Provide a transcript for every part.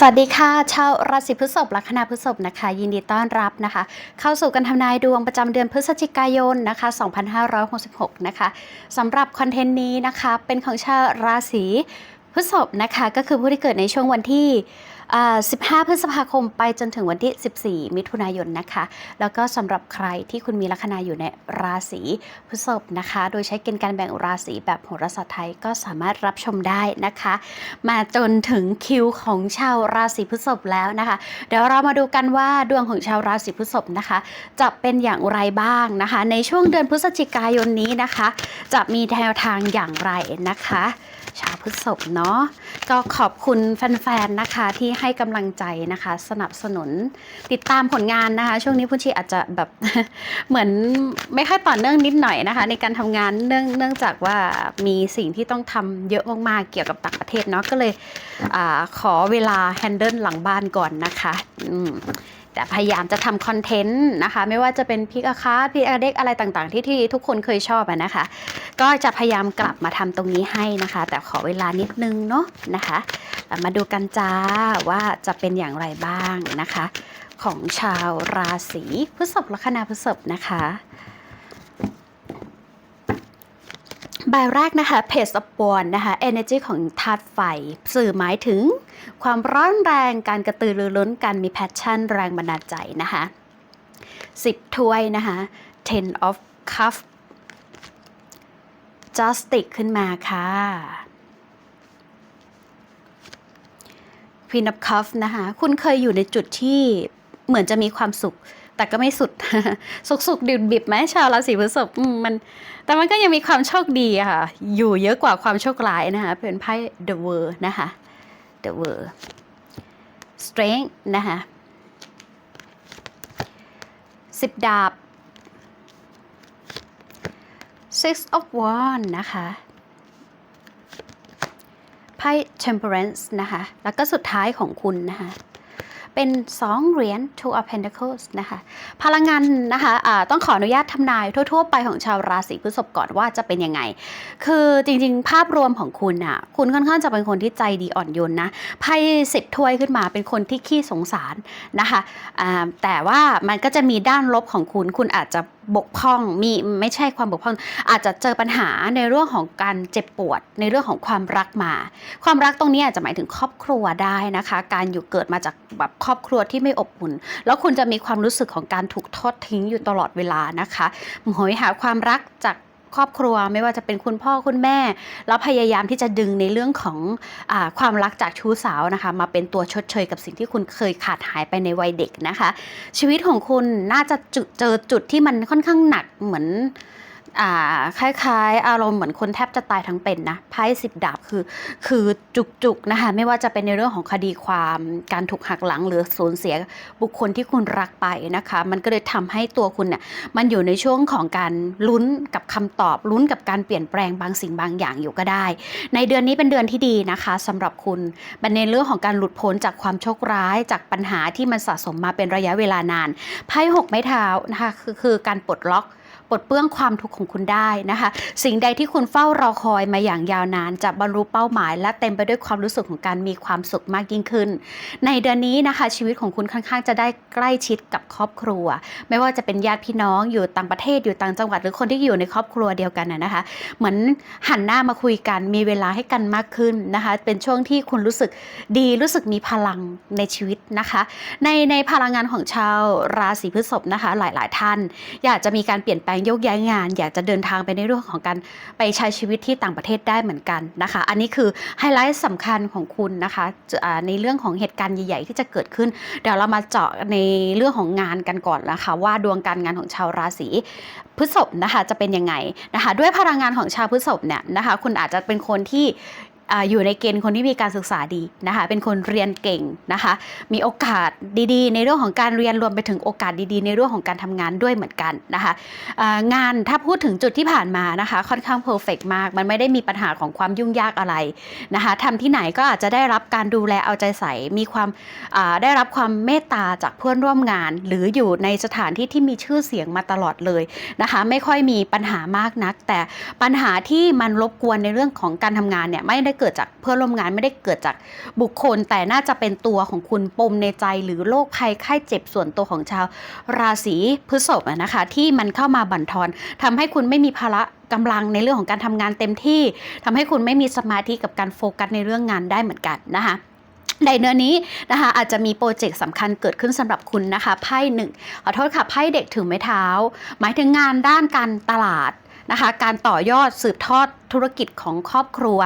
สวัสดีค่ะชาวราศีพฤษภลัคนาพฤษภนะคะ ยินดีต้อนรับนะคะ เข้าสู่การทำนายดวงประจำเดือนพฤศจิกายนนะคะ 2566 นะคะสำหรับคอนเทนต์นี้นะคะ เป็นของชาวราศีพฤษภนะคะ ก็คือผู้ที่เกิดในช่วงวันที่ 15 พฤษภาคมไปจนถึงวันที่ 14 มิถุนายนนะคะ แล้วก็สำหรับใครที่คุณมีลัคนาอยู่ในราศีพฤษภนะคะ โดยใช้เกณฑ์การแบ่งราศีแบบโหราศาสตร์ไทยก็สามารถรับชมได้นะคะ มาจนถึงคิวของชาวราศีพฤษภแล้วนะคะ เดี๋ยวเรามาดูกันว่าดวงของชาวราศีพฤษภนะคะ จะเป็นอย่างไรบ้างนะคะ ในช่วงเดือนพฤศจิกายนนี้นะคะ จะมีแนวทางอย่างไรนะคะ ชาวพฤษภเนาะก็ขอบคุณแฟนๆนะคะที่ให้กำลังใจนะคะ สนับสนุนติดตามผลงานนะคะ ช่วงนี้พุชีอาจจะแบบเหมือนไม่ค่อยต่อเนื่องนิดหน่อยนะคะ ในการทำงานเนื่องเนื่องจากว่ามีสิ่งที่ต้องทำเยอะมากๆเกี่ยวกับต่างประเทศเนาะก็เลยอขอเวลาแฮนเดิลหลังบ้านก่อนนะคะอืม แต่พยายามจะทำคอนเทนต์นะคะ ไม่ว่าจะเป็นพิกอาคาพิกอาเด็กอะไรต่างๆ ที่ที่ทุกคนเคยชอบอะนะคะ ก็จะพยายามกลับมาทำตรงนี้ให้นะคะ แต่ขอเวลานิดนึงเนาะนะคะมาดูกันจ้าว่าจะเป็นอย่างไรบ้างนะคะ ของชาวราศีพฤษภลัคนาพฤษภนะคะ ใบแรกนะคะเพจสปอนนะคะ energy ของธาตุไฟ สื่อหมายถึง ความร้อนแรงการกระตือรือร้นการมีแพชชั่นแรงบันดาลใจนะคะ10 ถ้วยนะคะ ten of cup justice ขึ้นมาค่ะ Queen of Cups นะคะ คุณเคยอยู่ในจุดที่เหมือนจะมีความสุข แต่ก็ไม่สุด สุขสุขดิบดิบไหมชาวราศีพฤษภมัน แต่มันก็ยังมีความโชคดีค่ะ อยู่เยอะกว่าความโชคร้ายนะคะ เป็นไพ่ The World นะคะ The World Strength นะคะสิบดาบ Six of Wands นะคะไพ่ Temperance นะคะ แล้วก็สุดท้ายของคุณนะคะ เป็น 2 เหรียญ Two of Pentacles นะคะพลังงานนะคะะต้องขออนุญาตทำนายทั่ว ๆ ไปของชาวราศีพฤษภก่อนว่าจะเป็นยังไง คือจริงๆ ภาพรวมของคุณอะคุณค่อนข้างจะเป็นคนที่ใจดีอ่อนโยนนะไพ่สิบถ้วยขึ้นมาเป็นคนที่ขี้สงสารนะคะแต่ว่ามันก็จะมีด้านลบของคุณคุณอาจจะ บกพร่องมีไม่ใช่ความบกพร่อง อาจจะเจอปัญหาในเรื่องของการเจ็บปวด ในเรื่องของความรักมา ความรักตรงนี้อาจจะหมายถึงครอบครัวได้นะคะ การอยู่เกิดมาจากแบบครอบครัวที่ไม่อบอุ่น แล้วคุณจะมีความรู้สึกของการถูกทอดทิ้งอยู่ตลอดเวลานะคะหอยหาความรักจาก ครอบครัวไม่ว่าจะเป็นคุณพ่อคุณแม่ แล้วพยายามที่จะดึงในเรื่องของอความรักจากชู้สาวนะคะ มาเป็นตัวชดเชยกับสิ่งที่คุณเคยขาดหายไปในวัยเด็กนะคะ ชีวิตของคุณน่าจะเจอจุดที่มันค่อนข้างหนักเหมือน อ่าคล้ายๆ อารมณ์เหมือนคนแทบจะตายทั้งเป็นนะไพ่สิบดาบคือ คือจุกๆนะคะไม่ว่าจะเป็นในเรื่องของคดีความการถูกหักหลังหรือสูญเสียบุคคลที่คุณรักไปนะคะ มันก็เลยทำให้ตัวคุณเนี่ยมันอยู่ในช่วงของการลุ้นกับคำตอบลุ้นกับการเปลี่ยนแปลงบางสิ่งบางอย่างอยู่ก็ได้ ในเดือนนี้เป็นเดือนที่ดีนะคะสำหรับคุณมันในเรื่องของการหลุดพ้นจากความโชคร้ายจากปัญหาที่มันสะสมมาเป็นระยะเวลานานไพ่หกไม้เท้านะคะคือคือการปลดล็อก ปลดเปลื้องความทุกข์ของคุณได้นะคะ สิ่งใดที่คุณเฝ้ารอคอยมาอย่างยาวนานจะบรรลุเป้าหมาย และเต็มไปด้วยความรู้สึกของการมีความสุขมากยิ่งขึ้น ในเดือนนี้นะคะ ชีวิตของคุณค่อนข้างจะได้ใกล้ชิดกับครอบครัว ไม่ว่าจะเป็นญาติพี่น้องอยู่ต่างประเทศอยู่ต่างจังหวัดหรือคนที่อยู่ในครอบครัวเดียวกันนะนะคะ เหมือนหันหน้ามาคุยกันมีเวลาให้กันมากขึ้นนะคะ เป็นช่วงที่คุณรู้สึกดีรู้สึกมีพลังในชีวิตนะคะ ในในพลังงานของชาวราศีพฤษภนะคะ หลาย ๆ ท่าน อยากจะมีการเปลี่ยนแปลงโยกย้ายงาน อยากจะเดินทางไปในเรื่องของการไปใช้ชีวิตที่ต่างประเทศได้เหมือนกันนะคะ อันนี้คือไฮไลท์สำคัญของคุณนะคะในเรื่องของเหตุการณ์ใหญ่ ๆ ที่จะเกิดขึ้น เดี๋ยวเรามาเจาะในเรื่องของงานกันก่อนนะคะ ว่าดวงการงานของชาวราศีพฤษภนะคะจะเป็นยังไงนะคะ ด้วยพลังงานของชาวพฤษภเนี่ยนะคะ คุณอาจจะเป็นคนที่ อยู่ในเกณฑ์คนที่มีการศึกษาดีนะคะ เป็นคนเรียนเก่งนะคะ มีโอกาสดีๆ ในเรื่องของการเรียนรวมไปถึงโอกาสดีๆ ในเรื่องของการทำงานด้วยเหมือนกันนะคะงานถ้าพูดถึงจุดที่ผ่านมานะคะ ค่อนข้างเพอร์เฟกมาก มันไม่ได้มีปัญหาของความยุ่งยากอะไรนะคะทำที่ไหนก็อาจจะได้รับการดูแลเอาใจใส่ มีความได้รับความเมตตาจากเพื่อนร่วมงาน หรืออยู่ในสถานที่ที่มีชื่อเสียงมาตลอดเลยนะคะ ไม่ค่อยมีปัญหามากนัก แต่ปัญหาที่มันรบกวนในเรื่องของการทำงานเนี่ยไม่ได้เกิดจากเพื่อนร่วมงานไม่ได้เกิดจากบุคคล แต่น่าจะเป็นตัวของคุณปมในใจ หรือโรคภัยไข้เจ็บส่วนตัวของชาวราศีพฤษภนะคะ ที่มันเข้ามาบั่นทอนทำให้คุณไม่มีภาระกำลังในเรื่องของการทำงานเต็มที่ทำให้คุณไม่มีสมาธิกับการโฟกัสในเรื่องงานได้เหมือนกันนะคะในเนื้อนี้นะคะอาจจะมีโปรเจกต์สำคัญเกิดขึ้นสำหรับคุณนะคะไพ่หนึ่งขอโทษค่ะไพ่เด็กถือไม้เท้า หมายถึงงานด้านการตลาดนะคะ การต่อยอดสืบทอดธุรกิจของครอบครัว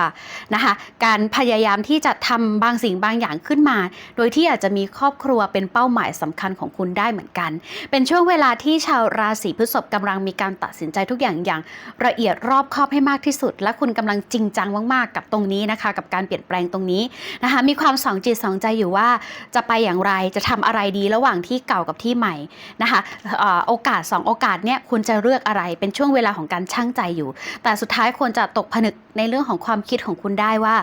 นะคะการพยายามที่จะทำบางสิ่งบางอย่างขึ้นมา โดยที่อาจจะมีครอบครัวเป็นเป้าหมายสำคัญของคุณได้เหมือนกัน เป็นช่วงเวลาที่ชาวราศีพฤษภกำลังมีการตัดสินใจทุกอย่างอย่างละเอียดรอบคอบให้มากที่สุด และคุณกำลังจริงจังมากๆกับตรงนี้นะคะ กับการเปลี่ยนแปลงตรงนี้นะคะมีความสองจิตสองใจอยู่ว่าจะไปอย่างไรจะทำอะไรดีระหว่างที่เก่ากับที่ใหม่นะคะโอกาสสองโอกาสเนี่ยคุณจะเลือกอะไรเป็นช่วงเวลาของการชั่งใจอยู่ แต่สุดท้ายควรจะตกผนึกในเรื่องของความคิดของคุณได้ว่า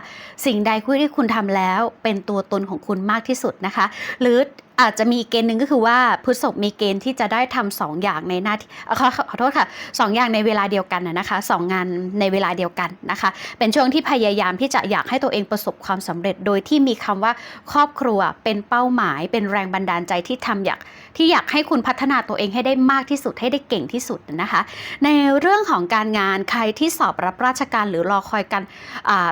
สิ่งใดที่คุณทำแล้วเป็นตัวตนของคุณมากที่สุดนะคะ หรือ อาจจะมีเกณฑ์หนึ่งก็คือว่าพฤษภมีเกณฑ์ที่จะได้ทำสองอย่างในหน้าที่ขอขอโทษค่ะสองอย่างในเวลาเดียวกันนะคะสองงานในเวลาเดียวกันนะคะ เป็นช่วงที่พยายามที่จะอยากให้ตัวเองประสบความสำเร็จ โดยที่มีคำว่าครอบครัวเป็นเป้าหมาย เป็นแรงบันดาลใจที่ทำอยากที่อยากให้คุณพัฒนาตัวเองให้ได้มากที่สุดให้ได้เก่งที่สุดนะคะ ในเรื่องของการงานใครที่สอบรับราชการหรือรอคอยการ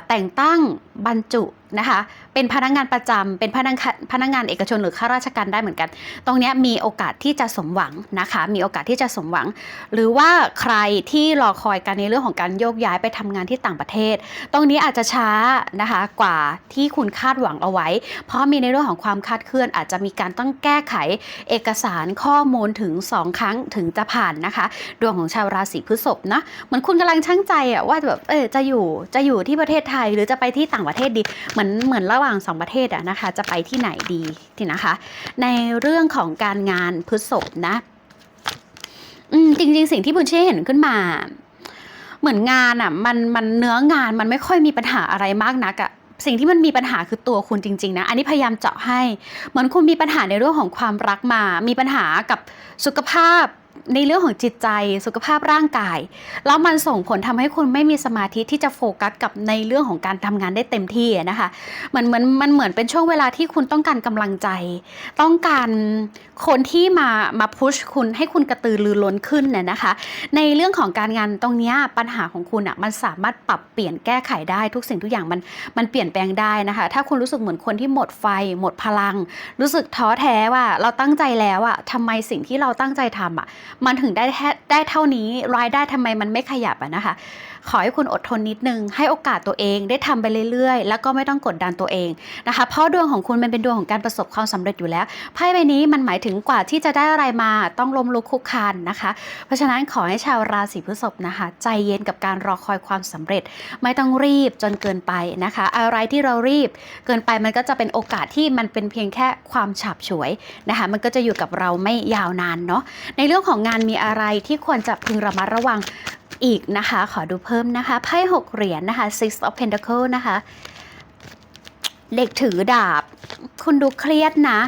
แต่งตั้งบรรจุนะคะ เป็นพนักงานประจำเป็นพนักพนักงานเอกชนหรือข้าราชการได้เหมือนกัน ตรงนี้มีโอกาสที่จะสมหวังนะคะ มีโอกาสที่จะสมหวัง หรือว่าใครที่รอคอยกันในเรื่องของการโยกย้ายไปทำงานที่ต่างประเทศ ตรงนี้อาจจะช้านะคะกว่าที่คุณคาดหวังเอาไว้ เพราะมีในเรื่องของความคาดเคลื่อน อาจจะมีการต้องแก้ไขเอกสารข้อมูลถึง 2 ครั้งถึงจะผ่านนะคะ ดวงของชาวราศีพฤษภนะ เหมือนคุณกำลังชั่งใจอะว่าแบบเออจะอยู่จะอยู่ที่ประเทศไทยหรือจะไปที่ต่างประเทศดีเหมือนเหมือนระหว่างสองประเทศอะนะคะจะไปที่ไหนดีทีนะคะ ในเรื่องของการงานพฤษภนะอืมจริง ๆ สิ่งที่บุญเช่เห็นขึ้นมา เหมือนงานอะมันมันเนื้องานมันไม่ค่อยมีปัญหาอะไรมากนักอะสิ่งที่มันมีปัญหาคือตัวคุณจริงๆนะ อันนี้พยายามเจาะให้ เหมือนคุณมีปัญหาในเรื่องของความรักมา มีปัญหากับสุขภาพ ในเรื่องของจิตใจสุขภาพร่างกาย แล้วมันส่งผลทำให้คุณไม่มีสมาธิที่จะโฟกัสกับในเรื่องของการทำงานได้เต็มที่อะนะคะมันเหมือนมันเหมือนเป็นช่วงเวลาที่คุณต้องการกำลังใจ ต้องการคนที่มามาพุชคุณให้คุณกระตือรือร้นขึ้นน่ะนะคะ ในเรื่องของการงานตรงนี้ปัญหาของคุณอะมันสามารถปรับเปลี่ยนแก้ไขได้ทุกสิ่งทุกอย่างมันมันเปลี่ยนแปลงได้นะคะ ถ้าคุณรู้สึกเหมือนคนที่หมดไฟ หมดพลัง รู้สึกท้อแท้ว่าเราตั้งใจแล้วอะทำไมสิ่งที่เราตั้งใจทำอะมันถึงได้ได้เท่านี้รายได้ทำไมมันไม่ขยับอะนะคะ ขอให้คุณอดทนนิดนึง ให้โอกาสตัวเองได้ทำไปเรื่อยๆ แล้วก็ไม่ต้องกดดันตัวเองนะคะ เพราะดวงของคุณมันเป็นดวงของการประสบความสำเร็จอยู่แล้วไพ่ใบนี้มันหมายถึงกว่าที่จะได้อะไรมาต้องล้มลุกคุกคานนะคะ เพราะฉะนั้นขอให้ชาวราศีพฤษภนะคะ ใจเย็นกับการรอคอยความสำเร็จ ไม่ต้องรีบจนเกินไปนะคะ อะไรที่เรารีบเกินไปมันก็จะเป็นโอกาสที่มันเป็นเพียงแค่ความฉับฉวยนะคะมันก็จะอยู่กับเราไม่ยาวนานเนาะในเรื่องของงานมีอะไรที่ควรจะพึงระมัดระวัง อีกนะคะ ขอดูเพิ่มนะคะไพ่หกเหรียญนะคะ six of pentacle นะคะ เด็กถือดาบ คุณดูเครียดนะ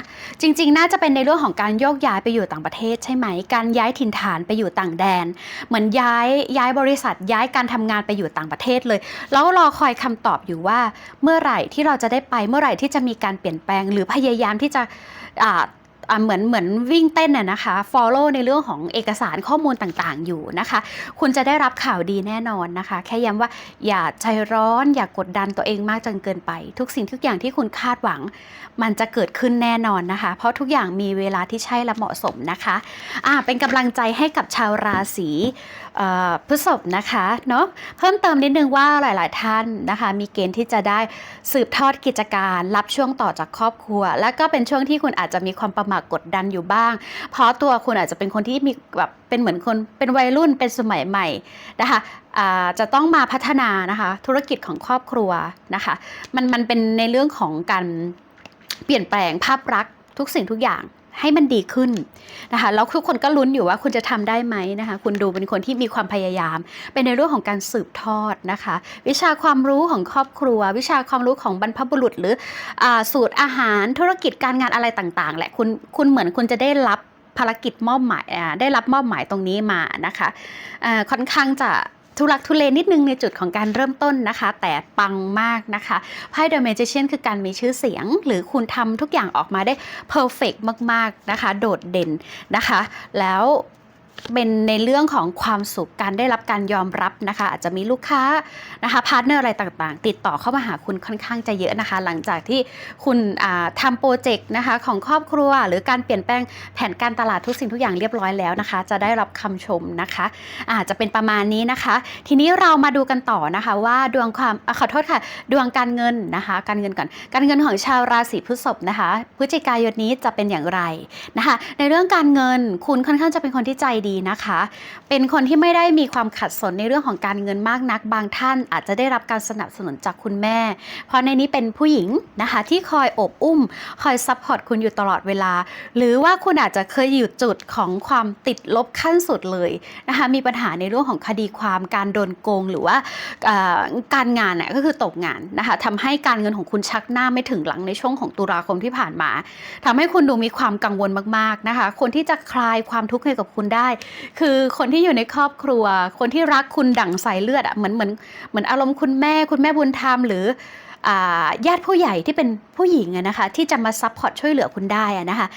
จริง ๆ น่าจะเป็นในเรื่องของการโยกย้ายไปอยู่ต่างประเทศใช่ไหม การย้ายถิ่นฐานไปอยู่ต่างแดน เหมือนย้ายย้ายบริษัทย้ายการทำงานไปอยู่ต่างประเทศเลย แล้วรอคอยคำตอบอยู่ว่า เมื่อไหร่ที่เราจะได้ไปเมื่อไหร่ที่จะมีการเปลี่ยนแปลง หรือพยายามที่จะ เหมือนเหมือนวิ่งเต้นน่ะนะคะ follow ในเรื่องของเอกสารข้อมูลต่างๆ อยู่นะคะ คุณจะได้รับข่าวดีแน่นอนนะคะ แค่ย้ำว่าอย่าใจร้อน อย่ากกดดันตัวเองมากจนเกินไป ทุกสิ่งทุกอย่างที่คุณคาดหวัง มันจะเกิดขึ้นแน่นอนนะคะ เพราะทุกอย่างมีเวลาที่ใช่และเหมาะสมนะคะอ่าเป็นกำลังใจให้กับชาวราศี พฤษภนะคะเนาะเพิ่มเติมนิดนึงว่าหลาย ๆ ท่านนะคะ มีเกณฑ์ที่จะได้สืบทอดกิจการ รับช่วงต่อจากครอบครัว แล้วก็เป็นช่วงที่คุณอาจจะมีความประหม่ากดดันอยู่บ้าง เพราะตัวคุณอาจจะเป็นคนที่มีแบบเป็นเหมือนคนเป็นวัยรุ่นเป็นสมัยใหม่นะคะจะต้องมาพัฒนานะคะธุรกิจของครอบครัวนะคะมันมันเป็นในเรื่องของการเปลี่ยนแปลงภาพลักษณ์ทุกสิ่งทุกอย่าง ให้มันดีขึ้นนะคะแล้วทุกคนก็ลุ้นอยู่ว่าคุณจะทำได้ไหมนะคะ คุณดูเป็นคนที่มีความพยายาม เป็นในเรื่องของการสืบทอดนะคะ วิชาความรู้ของครอบครัว วิชาความรู้ของบรรพบุรุษ หรืออสูตรอาหารธุรกิจการงานอะไรต่างๆแหละคุณคุณเหมือนคุณจะได้รับภารกิจมอบหมายได้รับมอบหมายตรงนี้มานะคะค่อนข้างจะ ทุลักทุเลนิดนึงในจุดของการเริ่มต้นนะคะ แต่ปังมากนะคะไพ่เดอะเมจิเชียนคือการมีชื่อเสียง หรือคุณทำทุกอย่างออกมาได้เพอร์เฟกมาก ๆ นะคะ โดดเด่นนะคะ แล้ว เป็นในเรื่องของความสุขการได้รับการยอมรับนะคะ อาจจะมีลูกค้านะคะพาร์ทเนอร์อะไรต่างๆ ติดต่อเข้ามาหาคุณค่อนข้างจะเยอะนะคะ หลังจากที่คุณทำโปรเจกต์นะคะของครอบครัว หรือการเปลี่ยนแปลงแผนการตลาดทุกสิ่งทุกอย่างเรียบร้อยแล้วนะคะ จะได้รับคำชมนะคะ อาจจะเป็นประมาณนี้นะคะ ทีนี้เรามาดูกันต่อนะคะว่าดวงความอขอโทษค่ะ ดวงการเงินนะคะ การเงินก่อนการเงินของชาวราศีพฤษภนะคะพฤศจิกายนนี้จะเป็นอย่างไรนะคะ ในเรื่องการเงินคุณค่อนข้างจะเป็นคนที่ใจดีนะคะ เป็นคนที่ไม่ได้มีความขัดสนในเรื่องของการเงินมากนัก บางท่านอาจจะได้รับการสนับสนุนจากคุณแม่ เพราะในนี้เป็นผู้หญิงนะคะที่คอยอบอุ้ม คอยซัพพอร์ตคุณอยู่ตลอดเวลา หรือว่าคุณอาจจะเคยอยู่จุดของความติดลบขั้นสุดเลยนะคะ มีปัญหาในเรื่องของคดีความการโดนโกงหรือว่าการงานน่ะก็คือตกงานนะคะทำให้การเงินของคุณชักหน้าไม่ถึงหลังในช่วงของตุลาคมที่ผ่านมาทำให้คุณดูมีความกังวลมากๆนะคะ คนที่จะคลายความทุกข์ให้กับคุณได้คือคนที่อยู่ในครอบครัว คนที่รักคุณดั่งสายเลือดอะเหมือนเหมือนเหมือนอารมณ์คุณแม่คุณแม่บุญธรรมหรือญาติผู้ใหญ่ที่เป็นผู้หญิงนะคะที่จะมาซัพพอร์ตช่วยเหลือคุณได้นะคะ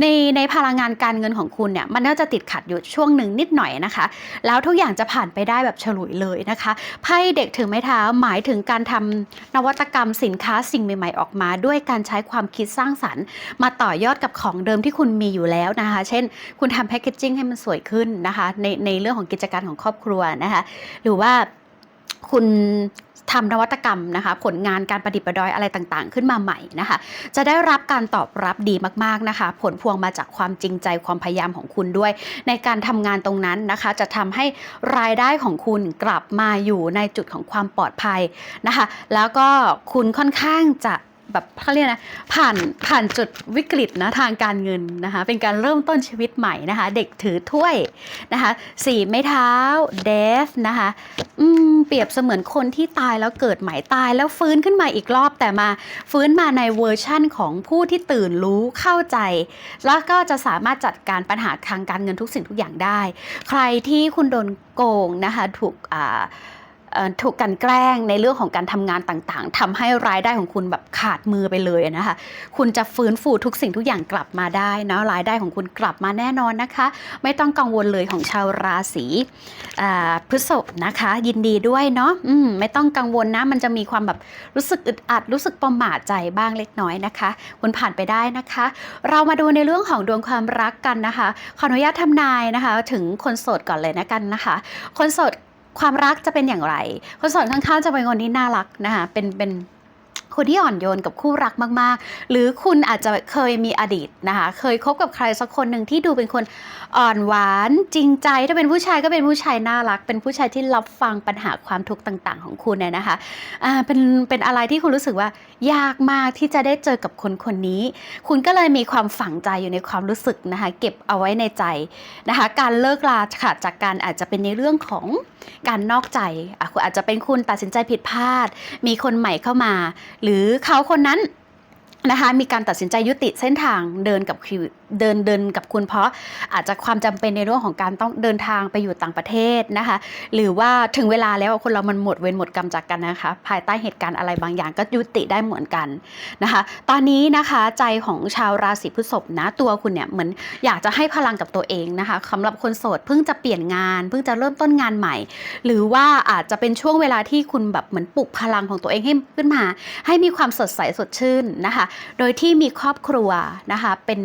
ในในพลังงานการเงินของคุณเนี่ยมันน่าจะติดขัดอยู่ช่วงหนึ่งนิดหน่อยนะคะ แล้วทุกอย่างจะผ่านไปได้แบบฉลุยเลยนะคะไพ่เด็กถือไม้เท้าหมายถึงการทำนวัตกรรมสินค้าสิ่งใหม่ ๆ ออกมา ด้วยการใช้ความคิดสร้างสรรค์ มาต่อยอดกับของเดิมที่คุณมีอยู่แล้วนะคะ เช่น คุณทำแพคเกจจิ้งให้มันสวยขึ้นนะคะในในเรื่องของกิจการของครอบครัวนะคะหรือว่าคุณ ทำนวัตกรรมนะคะ ผลงานการประดิษฐ์ประดอยอะไรต่างๆ ขึ้นมาใหม่นะคะ จะได้รับการตอบรับดีมากๆนะคะ ผลพวงมาจากความจริงใจความพยายามของคุณด้วย ในการทำงานตรงนั้นนะคะ จะทำให้รายได้ของคุณกลับมาอยู่ในจุดของความปลอดภัยนะคะ แล้วก็คุณค่อนข้างจะ แบบเขาเรียกนะผ่านผ่านจุดวิกฤตนะทางการเงินนะคะเป็นการเริ่มต้นชีวิตใหม่นะคะ เด็กถือถ้วยนะคะสี่ไม้เท้าเดฟนะคะอืมเปรียบเสมือนคนที่ตายแล้วเกิดใหม่ตายแล้วฟื้นขึ้นมาอีกรอบแต่มาฟื้นมาในเวอร์ชั่นของผู้ที่ตื่นรู้เข้าใจ แล้วก็จะสามารถจัดการปัญหาทางการเงินทุกสิ่งทุกอย่างได้ ใครที่คุณโดนโกงนะคะถูกอ่า ถูกกันแกล้งในเรื่องของการทำงานต่างๆทำให้รายได้ของคุณแบบขาดมือไปเลยนะคะ คุณจะฟื้นฟูทุกสิ่งทุกอย่างกลับมาได้นะรายได้ของคุณกลับมาแน่นอนนะคะ ไม่ต้องกังวลเลยของชาวราศีพฤษภนะคะ ยินดีด้วยเนาะมไม่ต้องกังวลนะ มันจะมีความแบบรู้สึกอึดอัด รู้สึกประหม่าใจบ้างเล็กน้อยนะคะ คุณผ่านไปได้นะคะ เรามาดูในเรื่องของดวงความรักกันนะคะขออนุญาตทำนายนะคะ ถึงคนโสดก่อนเลยนะกันนะคะ คนโสด ความรักจะเป็นอย่างไรคนสอนข้างๆจะเป็นคนที่น่ารักนะคะเป็นเป็น คนที่อ่อนโยนกับคู่รักมาก ๆ หรือคุณอาจจะเคยมีอดีตนะคะ เคยคบกับใครสักคนหนึ่งที่ดูเป็นคนอ่อนหวานจริงใจ ถ้าเป็นผู้ชายก็เป็นผู้ชายน่ารัก เป็นผู้ชายที่รับฟังปัญหาความทุกข์ต่าง ๆ ของคุณเนี่ยนะคะอ่าเป็นเป็นอะไรที่คุณรู้สึกว่ายากมากที่จะได้เจอกับคนคนนี้ คุณก็เลยมีความฝังใจอยู่ในความรู้สึกนะคะ เก็บเอาไว้ในใจนะคะ การเลิกลาขาดจากการอาจจะเป็นในเรื่องของการนอกใจคุณอาจจะเป็นคุณตัดสินใจผิดพลาด มีคนใหม่เข้ามาหรืือเขาคนนั้น นะคะมีการตัดสินใจยุติเส้นทางเดินกับเดินเดินกับคุณเพราะอาจจะความจำเป็นในเรื่องของการต้องเดินทางไปอยู่ต่างประเทศนะคะ หรือว่าถึงเวลาแล้วคนเรามันหมดเวรหมดกรรมจากกันนะคะ ภายใต้เหตุการณ์อะไรบางอย่างก็ยุติได้เหมือนกันนะคะ ตอนนี้นะคะใจของชาวราศีพฤษภนะตัวคุณเนี่ยเหมือนอยากจะให้พลังกับตัวเองนะคะสำหรับคนโสดเพิ่งจะเปลี่ยนงานเพิ่งจะเริ่มต้นงานใหม่ หรือว่าอาจจะเป็นช่วงเวลาที่คุณแบบเหมือนปลุกพลังของตัวเองให้ขึ้นมา ให้มีความสดใสสดชื่นนะคะโดยที่มีครอบครัวนะคะเป็น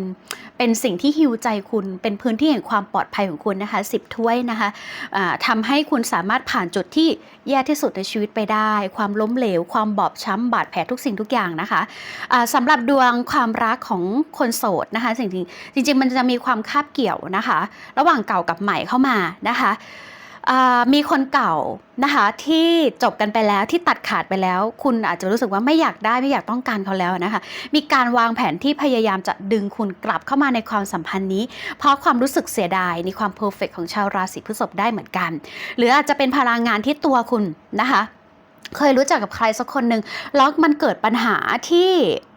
เป็นสิ่งที่ฮิวใจคุณเป็นพื้นที่แห่งความปลอดภัยของคุณนะคะสิบถ้วยนะคะอ่าทำให้คุณสามารถผ่านจุดที่แย่ที่สุดในชีวิตไปได้ ความล้มเหลว ความบอบช้ำบาดแผลทุกสิ่งทุกอย่างนะคะอ่าสำหรับดวงความรักของคนโสดนะคะสิ่งที่จริงมันจะมีความคาบเกี่ยวนะคะ ระหว่างเก่ากับใหม่เข้ามานะคะ มีคนเก่านะคะที่จบกันไปแล้วที่ตัดขาดไปแล้ว คุณอาจจะรู้สึกว่าไม่อยากได้ไม่อยากต้องการเขาแล้วนะคะ มีการวางแผนที่พยายามจะดึงคุณกลับเข้ามาในความสัมพันธ์นี้ เพราะความรู้สึกเสียดายในความเพอร์เฟกของชาวราศีพฤษภได้เหมือนกัน หรืออาจจะเป็นพลังงานที่ตัวคุณนะคะ เคยรู้จักกับใครสักคนหนึ่งแล้วมันเกิดปัญหาที่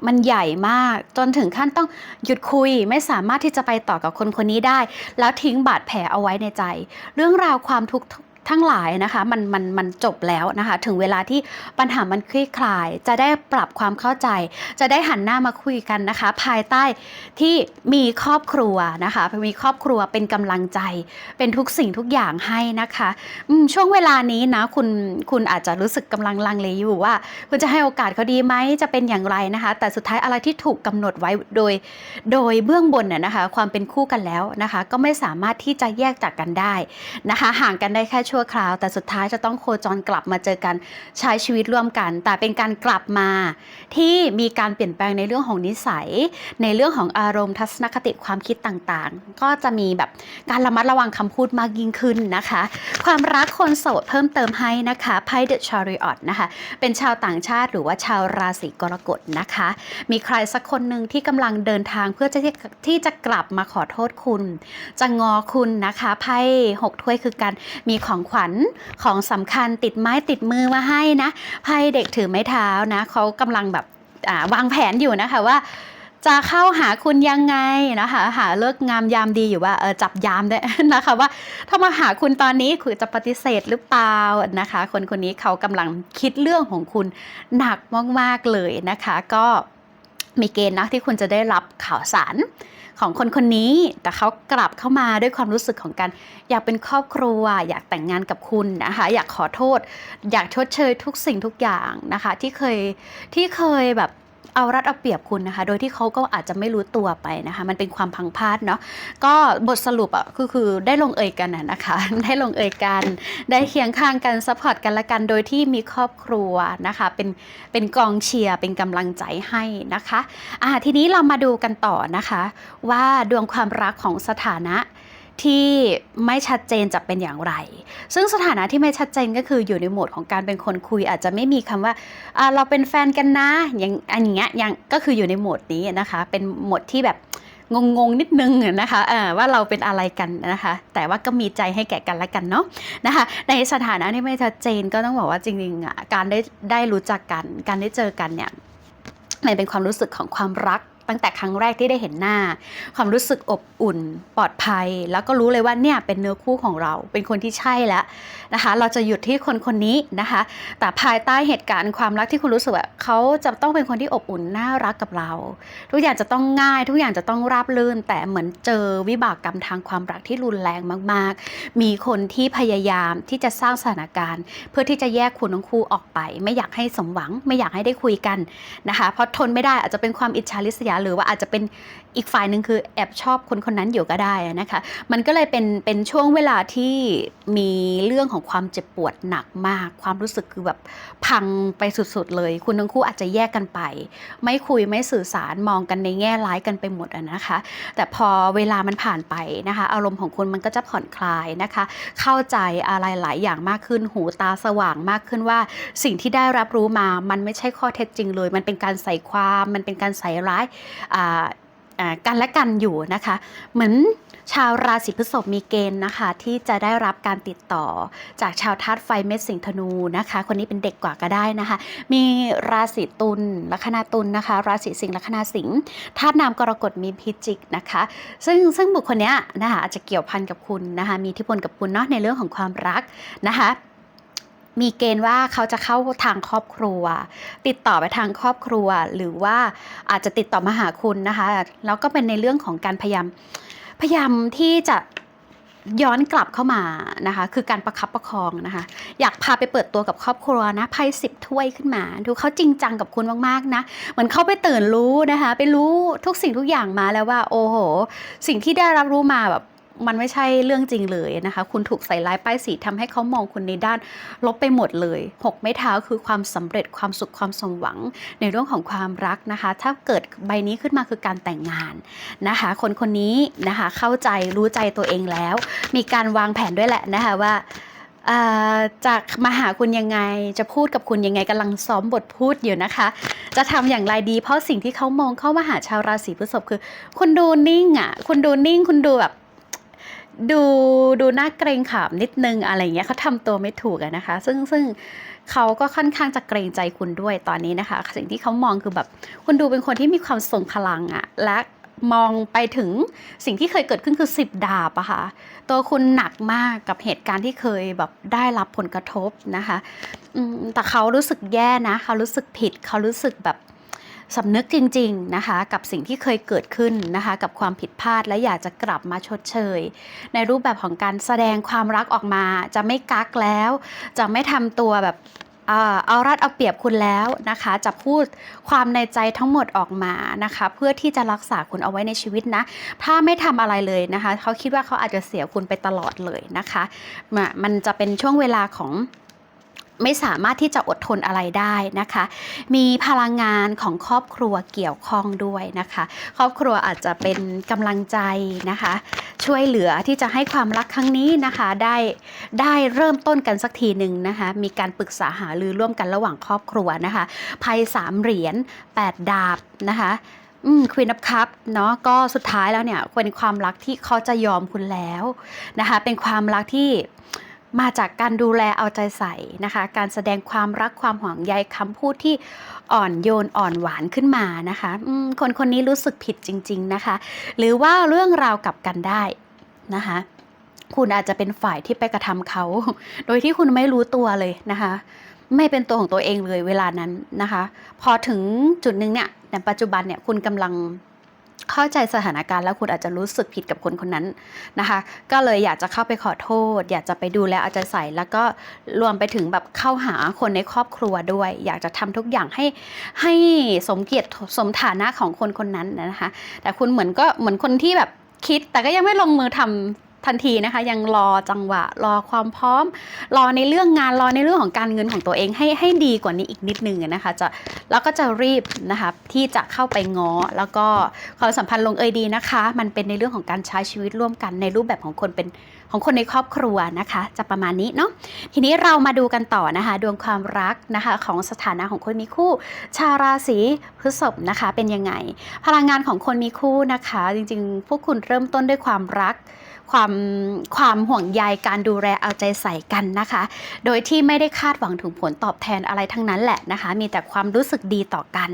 มันใหญ่มาก จนถึงขั้นต้องหยุดคุยไม่สามารถที่จะไปต่อกับคนคนนี้ได้ แล้วทิ้งบาดแผลเอาไว้ในใจ เรื่องราวความทุกข์ ทั้งหลายนะคะมันมันมันจบแล้วนะคะ ถึงเวลาที่ปัญหามันคลี่คลาย จะได้ปรับความเข้าใจ จะได้หันหน้ามาคุยกันนะคะ ภายใต้ที่มีครอบครัวนะคะมีครอบครัวเป็นกำลังใจ เป็นทุกสิ่งทุกอย่างให้นะคะช่วงเวลานี้นะคุณคุณอาจจะรู้สึกกำลังลังเลอยู่ว่า คุณจะให้โอกาสเขาดีไหมจะเป็นอย่างไรนะคะ แต่สุดท้ายอะไรที่ถูกกำหนดไว้โดย โดยเบื้องบนน่ะนะคะ ความเป็นคู่กันแล้วนะคะ ก็ไม่สามารถที่จะแยกจากกันได้นะคะ ห่างกันได้แค่ชั่วคราว แต่สุดท้ายจะต้องโคจรกลับมาเจอกันใช้ชีวิตร่วมกัน แต่เป็นการกลับมา ที่มีการเปลี่ยนแปลงในเรื่องของนิสัย ในเรื่องของอารมณ์ทัศนคติความคิดต่างๆ ก็จะมีแบบการระมัดระวังคำพูดมากยิ่งขึ้นนะคะ ความรักคนโสดเพิ่มเติมให้นะคะไพ่เดอะชาริออตนะคะเป็นชาวต่างชาติหรือว่าชาวราศีกรกฎนะคะ มีใครสักคนหนึ่งที่กำลังเดินทางเพื่อจะที่ที่จะกลับมาขอโทษคุณ จะงอคุณนะคะไพ่หกถ้วยคือการมีของขวัญของสำคัญติดไม้ติดมือมาให้นะไพ่เด็กถือไม้เท้านะเขากำลังแบบวางแผนอยู่นะคะว่าจะเข้าหาคุณยังไงนะคะหาเลิกงามยามดีอยู่ว่าเออจับยามได้นะคะว่าถ้ามาหาคุณตอนนี้คุณจะปฏิเสธหรือเปล่านะคะ คนคนนี้เขากำลังคิดเรื่องของคุณหนักมากๆเลยนะคะ ก็ มีเกณฑ์นะที่คุณจะได้รับข่าวสารของคนคนนี้ แต่เขากลับเข้ามาด้วยความรู้สึกของการอยากเป็นครอบครัว อยากแต่งงานกับคุณนะคะ อยากขอโทษ อยากชดเชยทุกสิ่งทุกอย่างนะคะ ที่เคยที่เคยแบบ เอารัดเอาเปรียบคุณนะคะ โดยที่เขาก็อาจจะไม่รู้ตัวไปนะคะ มันเป็นความพังพลาดเนาะก็บทสรุปอะก็คือได้ลงเอยกันนะนะคะ ได้ลงเอยกัน ได้เคียงข้างกันซัพพอร์ตกันละกันโดยที่มีครอบครัวนะคะ เป็นเป็นกองเชียร์เป็นกำลังใจให้นะคะอ่าทีนี้เรามาดูกันต่อนะคะ ว่าดวงความรักของสถานะ ที่ไม่ชัดเจนจะเป็นอย่างไร ซึ่งสถานะที่ไม่ชัดเจนก็คืออยู่ในโหมดของการเป็นคนคุย อาจจะไม่มีคำว่าอ่าเราเป็นแฟนกันนะอย่างอันเนี้ยยังก็คืออยู่ในโหมดนี้นะคะ เป็นโหมดที่แบบงงๆนิดนึงนะคะว่าเราเป็นอะไรกันนะคะ แต่ว่าก็มีใจให้แก่กันและกันเนาะนะคะ ในสถานะที่ไม่ชัดเจนก็ต้องบอกว่าจริงๆอะการได้ได้รู้จักกัน การได้เจอกันเนี่ยมันเป็นความรู้สึกของความรัก ตั้งแต่ครั้งแรกที่ได้เห็นหน้า ความรู้สึกอบอุ่นปลอดภัย แล้วก็รู้เลยว่าเนี่ยเป็นเนื้อคู่ของเราเป็นคนที่ใช่แล้วนะคะ เราจะหยุดที่คนคนนี้นะคะ แต่ภายใต้เหตุการณ์ความรักที่คุณรู้สึกว่าเขาจะต้องเป็นคนที่อบอุ่นน่ารักกับเรา ทุกอย่างจะต้องง่าย ทุกอย่างจะต้องราบรื่น แต่เหมือนเจอวิบากกรรมทางความรักที่รุนแรงมาก ๆ มีคนที่พยายามที่จะสร้างสถานการณ์ เพื่อที่จะแยกคุณทั้งคู่ออกไป ไม่อยากให้สมหวัง ไม่อยากให้ได้คุยกันนะคะ เพราะทนไม่ได้อาจจะเป็นความอิจฉาริษยาหรือว่าอาจจะเป็นอีกฝ่ายหนึ่งคือแอบชอบคนคนนั้นอยู่ก็ได้นะคะ มันก็เลยเป็นเป็นช่วงเวลาที่มีเรื่องของความเจ็บปวดหนักมาก ความรู้สึกคือแบบพังไปสุดๆเลย คุณทั้งคู่อาจจะแยกกันไป ไม่คุยไม่สื่อสารมองกันในแง่ร้ายกันไปหมดนะคะ แต่พอเวลามันผ่านไปนะคะ อารมณ์ของคุณมันก็จะผ่อนคลายนะคะ เข้าใจอะไรหลายอย่างมากขึ้นหูตาสว่างมากขึ้นว่า สิ่งที่ได้รับรู้มามันไม่ใช่ข้อเท็จจริงเลย มันเป็นการใส่ความมันเป็นการใส่ร้ายกันและกันอยู่นะคะ เหมือนชาวราศีพฤษภมีเกณฑ์นะคะ ที่จะได้รับการติดต่อจากชาวธาตุไฟเม็ดสิงธนูนะคะ คนนี้เป็นเด็กกว่าก็ได้นะคะ มีราศีตุลลัคนาตุลนะคะ ราศีสิงห์ลัคนาสิงห์ธาตุน้ำกรกฎมีพิจิกนะคะ ซึ่งซึ่งบุคคลเนี้ยนะคะอาจจะเกี่ยวพันกับคุณนะคะ มีอิทธิพลกับคุณเนาะในเรื่องของความรักนะคะ มีเกณฑ์ว่าเขาจะเข้าทางครอบครัว ติดต่อไปทางครอบครัว หรือว่าอาจจะติดต่อมาหาคุณนะคะ แล้วก็เป็นในเรื่องของการพยายามพยายามที่จะย้อนกลับเข้ามานะคะ คือการประคับประคองนะคะ อยากพาไปเปิดตัวกับครอบครัวนะไพ่สิบถ้วยขึ้นมา ดูเขาจริงจังกับคุณมากๆนะเหมือนเขาไปตื่นรู้นะคะ ไปรู้ทุกสิ่งทุกอย่างมาแล้วว่า โอ้โห สิ่งที่ได้รับรู้มาแบบ มันไม่ใช่เรื่องจริงเลยนะคะ คุณถูกใส่ร้ายป้ายสีทำให้เขามองคุณในด้านลบไปหมดเลยหกไม้เท้าคือความสำเร็จความสุขความสมหวังในเรื่องของความรักนะคะ ถ้าเกิดใบนี้ขึ้นมาคือการแต่งงานนะคะ คนคนนี้นะคะเข้าใจรู้ใจตัวเองแล้ว มีการวางแผนด้วยแหละนะคะว่าจะมาหาคุณยังไงจะพูดกับคุณยังไงกำลังซ้อมบทพูดอยู่นะคะ จะทำอย่างไรดีเพราะสิ่งที่เขามองเข้ามาหาชาวราศีพฤษภคือ คุณดูนิ่งอะ คุณดูนิ่ง คุณดูแบบ ดูดูน่าเกรงขามนิดนึงอะไรเงี้ยเขาทำตัวไม่ถูกอะนะคะ ซึ่งซึ่งเขาก็ค่อนข้างจะเกรงใจคุณด้วยตอนนี้นะคะ สิ่งที่เขามองคือแบบ คุณดูเป็นคนที่มีความทรงพลังอะและมองไปถึงสิ่งที่เคยเกิดขึ้นคือสิบดาบอะค่ะ ตัวคุณหนักมากกับเหตุการณ์ที่เคยแบบได้รับผลกระทบนะคะแต่เขารู้สึกแย่นะ เขารู้สึกผิด เขารู้สึกแบบ สำนึกจริงๆนะคะกับสิ่งที่เคยเกิดขึ้นนะคะกับความผิดพลาดและอยากจะกลับมาชดเชย ในรูปแบบของการแสดงความรักออกมา จะไม่กักแล้ว จะไม่ทำตัวแบบเอ่อเอารัดเอาเปรียบคุณแล้วนะคะ จะพูดความในใจทั้งหมดออกมานะคะ เพื่อที่จะรักษาคุณเอาไว้ในชีวิตนะ ถ้าไม่ทำอะไรเลยนะคะ เขาคิดว่าเขาอาจจะเสียคุณไปตลอดเลยนะคะมามันจะเป็นช่วงเวลาของ ไม่สามารถที่จะอดทนอะไรได้นะคะ มีพลังงานของครอบครัวเกี่ยวข้องด้วยนะคะ ครอบครัวอาจจะเป็นกำลังใจนะคะ ช่วยเหลือที่จะให้ความรักครั้งนี้นะคะ ได้ได้เริ่มต้นกันสักทีหนึ่งนะคะ มีการปรึกษาหารือร่วมกันระหว่างครอบครัวนะคะไพ่สามเหรียญแปดดาบนะคะอืมควีน of cup เนาะก็สุดท้ายแล้วเนี่ยเป็นความรักที่เขาจะยอมคุณแล้วนะคะ เป็นความรักที่ มาจากการดูแลเอาใจใส่นะคะ การแสดงความรักความห่วงใยคำพูดที่อ่อนโยนอ่อนหวานขึ้นมานะคะคนคนนี้รู้สึกผิดจริง ๆนะคะ หรือว่าเรื่องราวกลับกันได้นะคะ คุณอาจจะเป็นฝ่ายที่ไปกระทำเขา โดยที่คุณไม่รู้ตัวเลยนะคะ ไม่เป็นตัวของตัวเองเลยเวลานั้นนะคะ พอถึงจุดหนึ่งเนี่ยในปัจจุบันเนี่ยคุณกำลัง เข้าใจสถานการณ์แล้วคุณอาจจะรู้สึกผิดกับคนคนนั้นนะคะ ก็เลยอยากจะเข้าไปขอโทษ อยากจะไปดูแลเอาใจใส่ แล้วก็รวมไปถึงแบบเข้าหาคนในครอบครัวด้วย อยากจะทำทุกอย่างให้ให้สมเกียรติสมฐานะของคนคนนั้นนะคะ แต่คุณเหมือนก็เหมือนคนที่แบบคิดแต่ก็ยังไม่ลงมือทำ ทันทีนะคะยังรอจังหวะรอความพร้อม รอในเรื่องงานรอในเรื่องของการเงินของตัวเองให้ให้ดีกว่านี้อีกนิดนึงนะคะจะแล้วก็จะรีบนะคะที่จะเข้าไปง้อ แล้วก็ความสัมพันธ์ลงเอยดีนะคะ มันเป็นในเรื่องของการใช้ชีวิตร่วมกันในรูปแบบของคนเป็นของคนในครอบครัวนะคะ จะประมาณนี้เนาะทีนี้เรามาดูกันต่อนะคะ ดวงความรักนะคะของสถานะของคนมีคู่ ชาวราศีพฤษภนะคะเป็นยังไง พลังงานของคนมีคู่นะคะ จริงๆ พวกคุณเริ่มต้นด้วยความรัก ความความห่วงใยการดูแลเอาใจใส่กันนะคะ โดยที่ไม่ได้คาดหวังถึงผลตอบแทนอะไรทั้งนั้นแหละนะคะ มีแต่ความรู้สึกดีต่อกัน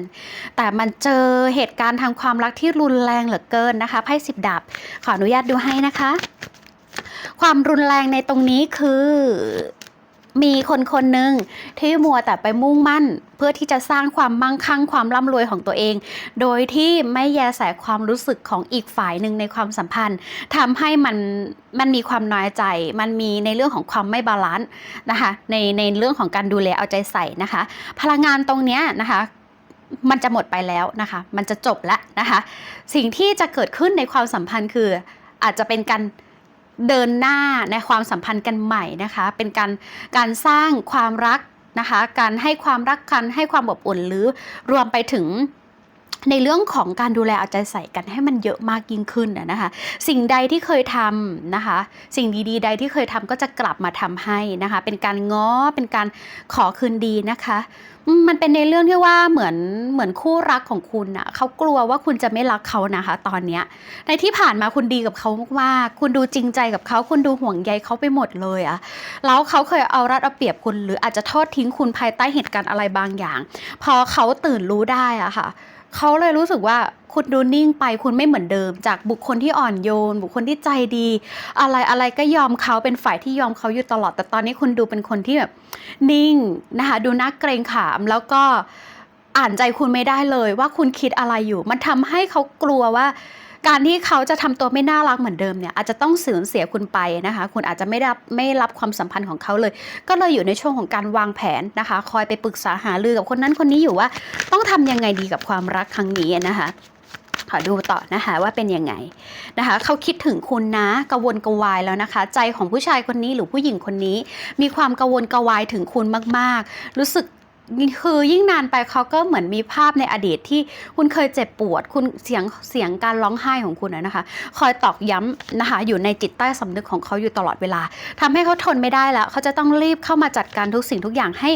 แต่มันเจอเหตุการณ์ทางความรักที่รุนแรงเหลือเกินนะคะไพ่สิบดาบขออนุญาตดูให้นะคะ ความรุนแรงในตรงนี้คือ มีคนคนหนึ่งที่มัวแต่ไปมุ่งมั่น เพื่อที่จะสร้างความมั่งคั่งความร่ำรวยของตัวเอง โดยที่ไม่แยแสความรู้สึกของอีกฝ่ายหนึ่งในความสัมพันธ์ทำให้มันมันมีความน้อยใจ มันมีในเรื่องของความไม่บาลานซ์นะคะในในเรื่องของการดูแลเอาใจใส่นะคะ พลังงานตรงเนี้ยนะคะมันจะหมดไปแล้วนะคะ มันจะจบแล้วนะคะ สิ่งที่จะเกิดขึ้นในความสัมพันธ์คืออาจจะเป็นการ เดินหน้าในความสัมพันธ์กันใหม่นะคะ เป็นการการสร้างความรักนะคะ การให้ความรักกันให้ความอบอุ่นหรือรวมไปถึง ในเรื่องของการดูแลเอาใจใส่กันให้มันเยอะมากยิ่งขึ้นนะนะคะ สิ่งใดที่เคยทำนะคะ สิ่งดีๆ ใดที่เคยทำก็จะกลับมาทำให้นะคะ เป็นการง้อเป็นการขอคืนดีนะคะมมันเป็นในเรื่องที่ว่าเหมือนเหมือนคู่รักของคุณอะเขากลัวว่าคุณจะไม่รักเขานะคะ ตอนเนี้ยในที่ผ่านมาคุณดีกับเขามากๆคุณดูจริงใจกับเขาคุณดูห่วงใยเขาไปหมดเลยอะแล้วเขาเคยเอารัดเอาเปรียบคุณ หรืออาจจะทอดทิ้งคุณภายใต้เหตุการณ์อะไรบางอย่าง พอเขาตื่นรู้ได้อะค่ะ เขาเลยรู้สึกว่าคุณดูนิ่งไปคุณไม่เหมือนเดิม จากบุคคลที่อ่อนโยน บุคคลที่ใจดี อะไรอะไรก็ยอมเขาเป็นฝ่ายที่ยอมเขาอยู่ตลอด แต่ตอนนี้คุณดูเป็นคนที่แบบนิ่งนะคะดูน่าเกรงขามแล้วก็อ่านใจคุณไม่ได้เลยว่าคุณคิดอะไรอยู่ มันทำให้เขากลัวว่า การที่เขาจะทำตัวไม่น่ารักเหมือนเดิมเนี่ยอาจจะต้องสูญเสียคุณไปนะคะ คุณอาจจะไม่รับไม่รับความสัมพันธ์ของเขาเลย ก็เลยอยู่ในช่วงของการวางแผนนะคะ คอยไปปรึกษาหารือกับคนนั้นคนนี้อยู่ว่า ต้องทำยังไงดีกับความรักครั้งนี้นะคะขอดูต่อนะคะว่าเป็นยังไงนะคะเขาคิดถึงคุณนะกระวนกวายแล้วนะคะ ใจของผู้ชายคนนี้หรือผู้หญิงคนนี้ มีความกระวนกวายถึงคุณมาก ๆ รู้สึก คือยิ่งนานไปเขาก็เหมือนมีภาพในอดีตที่คุณเคยเจ็บปวด คุณเสียงเสียงการร้องไห้ของคุณนะนะคะ คอยตอกย้ำนะคะอยู่ในจิตใต้สำนึกของเขาอยู่ตลอดเวลาทำให้เขาทนไม่ได้แล้ว เขาจะต้องรีบเข้ามาจัดการทุกสิ่งทุกอย่างให้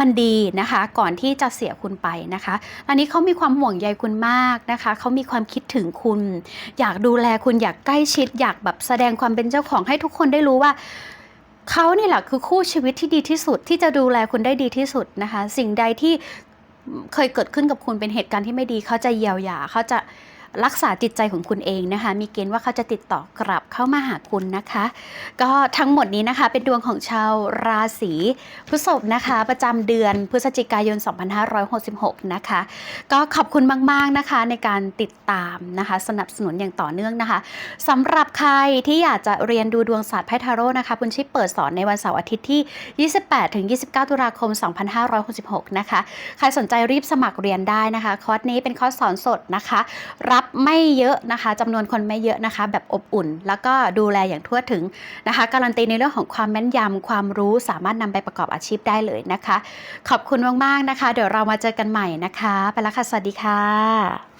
มันดีนะคะ ก่อนที่จะเสียคุณไปนะคะตอนนี้เขามีความห่วงใยคุณมากนะคะเขามีความคิดถึงคุณ อยากดูแลคุณอยากใกล้ชิด อยากแบบแสดงความเป็นเจ้าของให้ทุกคนได้รู้ว่า เขานี่แหละคือคู่ชีวิตที่ดีที่สุดที่จะดูแลคุณได้ดีที่สุดนะคะ สิ่งใดที่เคยเกิดขึ้นกับคุณเป็นเหตุการณ์ที่ไม่ดี เขาจะเยียวยาเขาจะ รักษาจิตใจของคุณเองนะคะ มีเกณฑ์ว่าเขาจะติดต่อกลับเข้ามาหาคุณนะคะ ก็ทั้งหมดนี้นะคะ เป็นดวงของชาวราศีพฤษภนะคะ ประจำเดือนพฤศจิกายน 2566 นะคะ ก็ขอบคุณมาก ๆ นะคะในการติดตามนะคะ สนับสนุนอย่างต่อเนื่องนะคะสำหรับใครที่อยากจะเรียนดูดวงศาสตร์ไพ่ทาโร่นะคะบุญชิปเปิดสอนในวันเสาร์อาทิตย์ที่ 28-29 ตุลาคม 2566 นะคะ ใครสนใจรีบสมัครเรียนได้นะคะ คอร์สนี้เป็นคอร์สสอนสดนะคะรับไม่เยอะนะคะจำนวนคนไม่เยอะนะคะ แบบอบอุ่น แล้วก็ดูแลอย่างทั่วถึงนะคะ การันตีในเรื่องของความแม่นยำความรู้สามารถนำไปประกอบอาชีพได้เลยนะคะ ขอบคุณมากๆนะคะ เดี๋ยวเรามาเจอกันใหม่นะคะ ไปแล้วค่ะ สวัสดีค่ะ